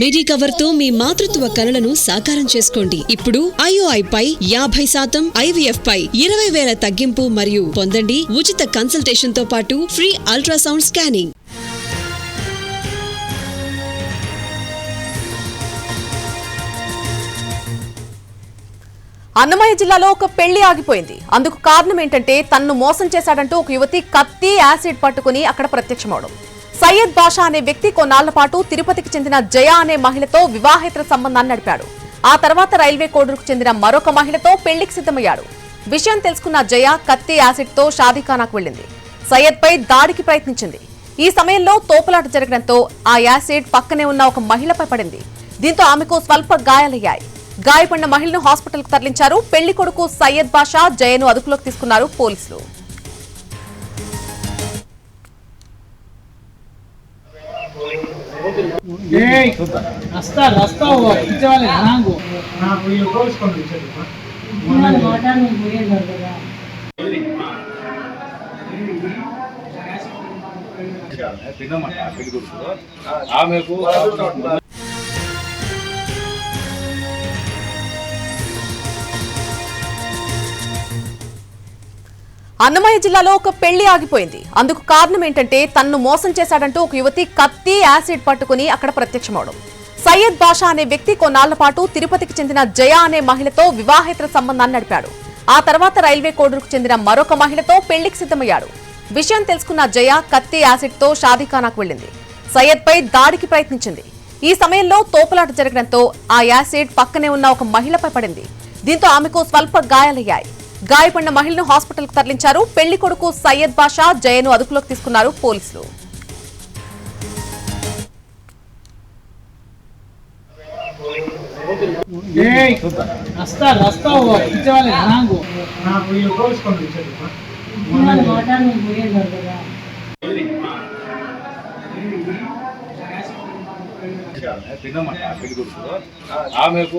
మిడి కవర్తో మీ మాతృత్వ కలలను సాకారం చేసుకోండి. ఇప్పుడు ఐఓఐ పై యాభై శాతం ఐవీఎఫ్ పై ఇరవై వేల తగ్గింపు మరియు పొందండి ఉచిత కన్సల్టేషన్తో పాటు ఫ్రీ అల్ట్రాసౌండ్ స్కానింగ్. అన్నమయ్య జిల్లాలో ఒక పెళ్ళి ఆగిపోయింది. అందుకు కారణం ఏంటంటే తన్ను మోసం చేశాడంటూ ఒక యువతి కత్తి యాసిడ్ పట్టుకుని అక్కడ ప్రత్యక్షమవడం. సయ్యద్ బాషా అనే వ్యక్తి కొన్నాళ్ళ పాటు తిరుపతికి చెందిన జయ అనే మహిళతో వివాహేతర సంబంధాన్ని నడిపాడు. ఆ తర్వాత రైల్వే కోడూరుకు చెందిన మరొక మహిళతో పెళ్ళికి సిద్ధమయ్యాడు. విషయం తెలుసుకున్న జయ కత్తి యాసిడ్తో షాదీఖానాకు వెళ్ళింది. సయ్యద్ పై దాడికి ప్రయత్నించింది. ఈ సమయంలో తోపులాట జరగడంతో ఆ యాసిడ్ పక్కనే ఉన్న ఒక మహిళపై పడింది. దీంతో ఆమెకు స్వల్ప గాయాలయ్యాయి. గాయపడిన మహిళను హాస్పిటల్కు తరలించారు. పెళ్ళి కొడుకు సయ్యద్ బాషా జయను అదుపులోకి తీసుకున్నారు పోలీసులు. రస్తా రస్తా ఇచ్చేవాళ్ళు ఆమెకు అన్నమయ్య జిల్లాలో ఒక పెళ్ళి ఆగిపోయింది. అందుకు కారణం ఏంటంటే తన్ను మోసం చేశాడంటూ ఒక యువతి కత్తి యాసిడ్ పట్టుకుని అక్కడ ప్రత్యక్షమవడం. సయ్యద్ బాషా అనే వ్యక్తి కొన్నాళ్ళ పాటు తిరుపతికి చెందిన జయ అనే మహిళతో వివాహేతర సంబంధాన్ని నడిపాడు. ఆ తర్వాత రైల్వే కోడూరుకు చెందిన మరొక మహిళతో పెళ్ళికి సిద్ధమయ్యాడు. విషయం తెలుసుకున్న జయ కత్తి యాసిడ్తో షాదీఖానాకు వెళ్ళింది. సయ్యద్ పై దాడికి ప్రయత్నించింది. ఈ సమయంలో తోపులాట జరగడంతో ఆ యాసిడ్ పక్కనే ఉన్న ఒక మహిళపై పడింది. దీంతో ఆమెకు స్వల్ప గాయాలయ్యాయి. గాయపడిన మహిళను హాస్పిటల్కు తరలించారు. పెళ్ళి కొడుకు సయ్యద్ బాషా జయను అదుపులోకి తీసుకున్నారు పోలీసులు. ఆమెకు